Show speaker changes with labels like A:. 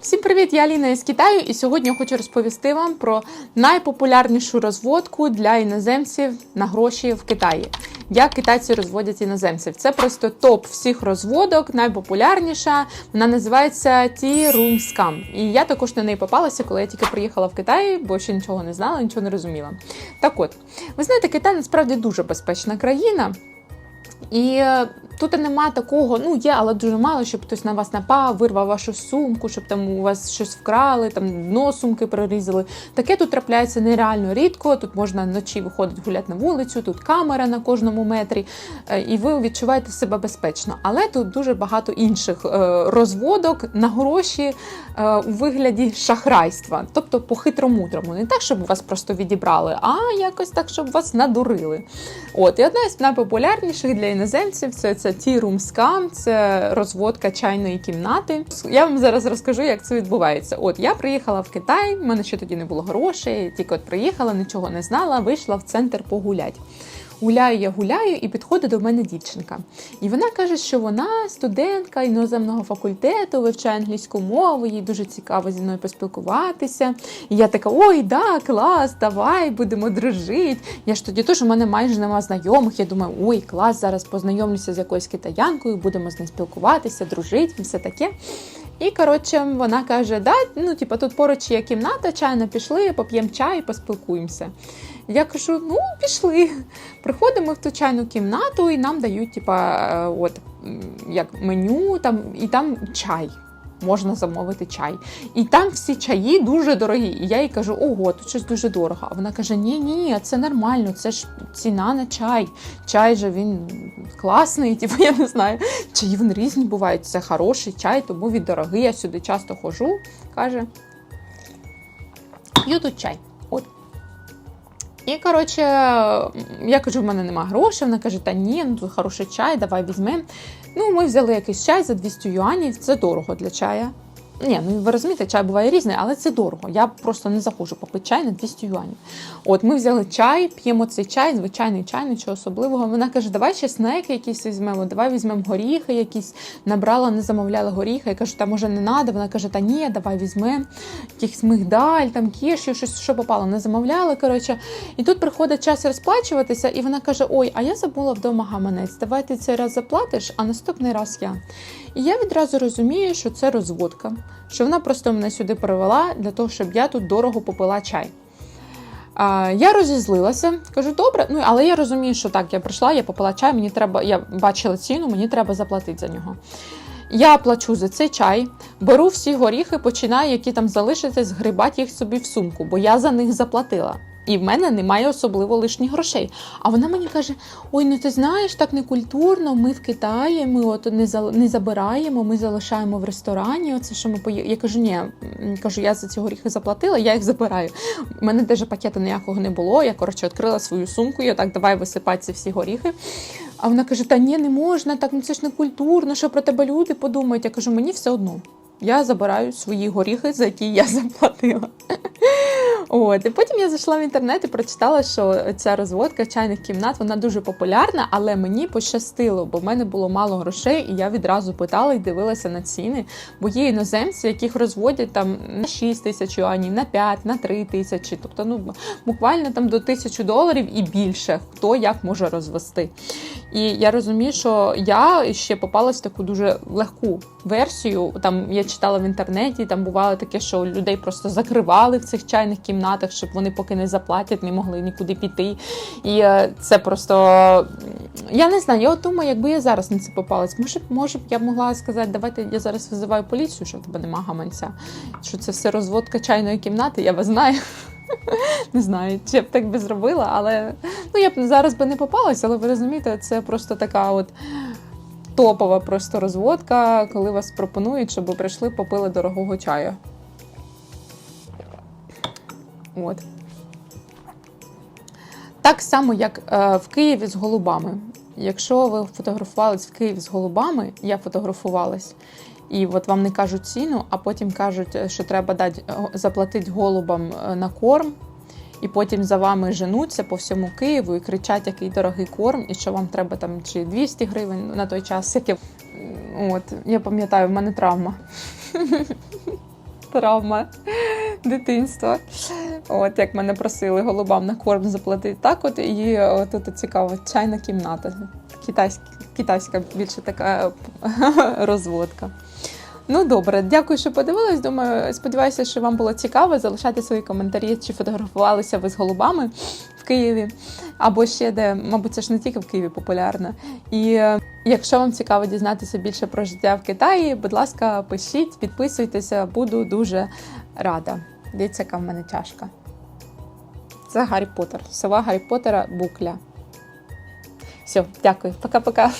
A: Всім привіт! Я Аліна із Китаю, і сьогодні я хочу розповісти вам про найпопулярнішу розводку для іноземців на гроші в Китаї. Як китайці розводять іноземців. Це просто топ всіх розводок, найпопулярніша. Вона називається Tea Room Scam. І я також на неї попалася, коли я тільки приїхала в Китай, бо ще нічого не знала, нічого не розуміла. Так от, ви знаєте, Китай насправді дуже безпечна країна. І тут нема такого, ну є, але дуже мало, щоб хтось на вас напав, вирвав вашу сумку, щоб там у вас щось вкрали, там дно сумки прорізали. Таке тут трапляється нереально рідко. Тут можна вночі виходити гуляти на вулицю, тут камера на кожному метрі, е, і ви відчуваєте себе безпечно. Але тут дуже багато інших е, розводок на гроші е, у вигляді шахрайства, тобто по хитромудрому. Не так, щоб вас просто відібрали, а якось так, щоб вас надурили. От і одна з найпопулярніших для іноземців це, це Tea Room Scam, це розводка чайної кімнати. Я вам зараз розкажу, як це відбувається. От я приїхала в Китай, в мене ще тоді не було грошей, тільки от приїхала, нічого не знала, вийшла в центр погулять. Гуляю, я гуляю, і підходить до мене дівчинка. І вона каже, що вона студентка іноземного факультету, вивчає англійську мову, їй дуже цікаво зі мною поспілкуватися. І я така: ой, да, клас, давай, будемо дружити. Я ж тоді теж у мене майже нема знайомих. Я думаю, ой, клас, зараз познайомлюся з якоюсь китаянкою, будемо з нею спілкуватися, дружити і все таке. І коротше, вона каже: да, ну, типу, тут поруч є кімната, чайна, пішли, поп'ємо чай, поспілкуємося. Я кажу: ну, пішли. Приходимо в ту чайну кімнату, і нам дають, типа, е, от як меню, там, і там чай. Можна замовити чай. І там всі чаї дуже дорогі. І я їй кажу, ого, тут щось дуже дорого. А вона каже: Ні, ні, це нормально, це ж ціна на чай. Чай же він класний, типу, я не знаю. Чаї вони різні бувають. Це хороший чай, тому він дорогий. Я сюди часто ходжу. Каже, п'ю тут чай. От. І коротше, я кажу, в мене нема грошей. Вона каже, та ні, ну тут хороший чай, давай візьмемо. Ну, ми взяли якийсь чай за 200 юанів, це дорого для чая. Ні, ну ви розумієте, чай буває різний, але це дорого. Я просто не захожу попити чай на 200 юанів. От ми взяли чай, п'ємо цей чай, звичайний чай, нічого особливого. Вона каже, давай ще снеки якісь візьмемо, давай візьмемо горіхи якісь. Набрала, не замовляла горіхи. Я кажу, та може не треба. Вона каже, та ні, давай візьмемо якихось мигдаль, там кішів, щось що попало, не замовляли. Коротше. І тут приходить час розплачуватися, і вона каже: Ой, а я забула вдома гаманець. Давай ти цей раз заплатиш, а наступний раз я. І я відразу розумію, що це розводка, що вона просто мене сюди привела для того, щоб я тут дорого попила чай. А, я розізлилася, кажу, добре, ну але я розумію, що так, я прийшла, я попила чай, мені треба, я бачила ціну, мені треба заплатити за нього. Я плачу за цей чай, беру всі горіхи, починаю, які там залишаться, згрибати їх собі в сумку, бо я за них заплатила. І в мене немає особливо лишніх грошей. А вона мені каже: Ой, ну ти знаєш, так некультурно, ми в Китаї, ми от не за не забираємо, ми залишаємо в ресторані. Оце що ми пої... Я кажу, ні, кажу, я за ці горіхи заплатила, я їх забираю. У мене навіть пакету ніякого не було. Я коротше відкрила свою сумку, я так давай висипати ці всі горіхи. А вона каже: Та ні, не можна, так ну це ж не культурно, що про тебе люди подумають. Я кажу, мені все одно. Я забираю свої горіхи, за які я заплатила. От, і потім я зайшла в інтернет і прочитала, що ця розводка чайних кімнат вона дуже популярна, але мені пощастило, бо в мене було мало грошей, і я відразу питала і дивилася на ціни. Бо є іноземці, яких розводять там на 6 тисяч юанів, на 5, на 3 тисячі. Тобто, ну буквально там до тисячі доларів і більше, хто як може розвести. І я розумію, що я ще попалась в таку дуже легку версію. Там я читала в інтернеті, там бувало таке, що людей просто закривали в цих чайних кімнатах, щоб вони поки не заплатять, не могли нікуди піти. І е, це просто я не знаю. Я от думаю, якби я зараз на це попалась, може, може б я могла сказати, давайте я зараз визиваю поліцію, що в тебе нема гаманця. Що це все розводка чайної кімнати, я вас знаю. Не знаю, чи я б так би зробила, але ну я б зараз би не попалась, але ви розумієте, це просто така от топова просто розводка, коли вас пропонують, щоб ви прийшли, попили дорогого чаю. От. Так само, як е, в Києві з голубами. Якщо ви фотографувались в Києві з голубами, я фотографувалась, і от вам не кажуть ціну, а потім кажуть, е, що треба дати е, заплатити голубам на корм, і потім за вами женуться по всьому Києву і кричать, який дорогий корм, і що вам треба там чи 200 гривень на той час. Яке... От, я пам'ятаю, в мене травма. Травма дитинства. От як мене просили голубам на корм заплатити. Так, от і тут цікаво, чайна кімната. Китайська, китайська більше така розводка. Ну добре, дякую, що подивились. Думаю, сподіваюся, що вам було цікаво. Залишайте свої коментарі, чи фотографувалися ви з голубами в Києві, або ще де, мабуть, це ж не тільки в Києві популярно. І е, якщо вам цікаво дізнатися більше про життя в Китаї, будь ласка, пишіть, підписуйтеся, буду дуже рада. Дивіться, яка в мене чашка. Це Гаррі Поттер. Сова Гаррі Поттера букля. Все, дякую, пока-пока.